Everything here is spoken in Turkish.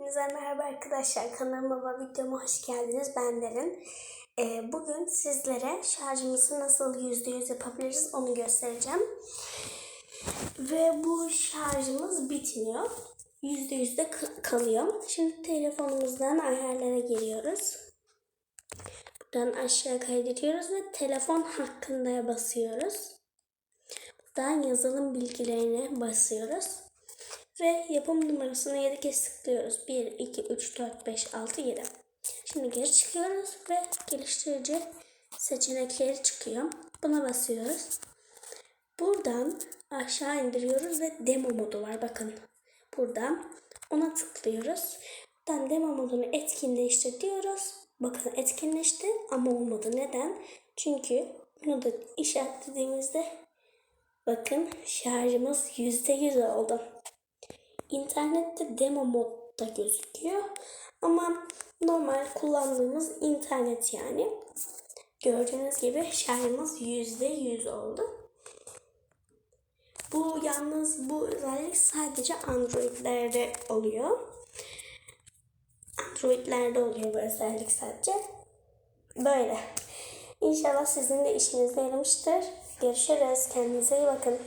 Hepinize merhaba arkadaşlar. Kanalıma ve videoma hoş geldiniz. Ben Derin. Ee, bugün sizlere şarjımızı nasıl %100 yapabiliriz onu göstereceğim. Ve bu şarjımız bitmiyor. %100 de k- kalıyor. Şimdi telefonumuzdan ayarlara giriyoruz. Buradan aşağı kaydediyoruz ve telefon hakkında basıyoruz. Buradan yazılım bilgilerine basıyoruz. Ve yapım numarasını 7 kez tıklıyoruz. 1, 2, 3, 4, 5, 6, 7. Şimdi geri çıkıyoruz ve geliştirici seçenekleri çıkıyor. Buna basıyoruz. Buradan aşağı indiriyoruz ve demo modu var bakın. Buradan ona tıklıyoruz. Buradan demo modunu etkinleştir diyoruz. Bakın etkinleşti ama olmadı. Neden? Çünkü bunu da işaretlediğimizde bakın şarjımız %100 oldu. İnternette demo modda gözüküyor. Ama normal kullandığımız internet yani. Gördüğünüz gibi şarjımız %100 oldu. Bu yalnız bu özellik sadece Android'lerde oluyor. Android'lerde oluyor bu özellik sadece. Böyle. İnşallah sizin de işinize yaramıştır. Görüşürüz. Kendinize iyi bakın.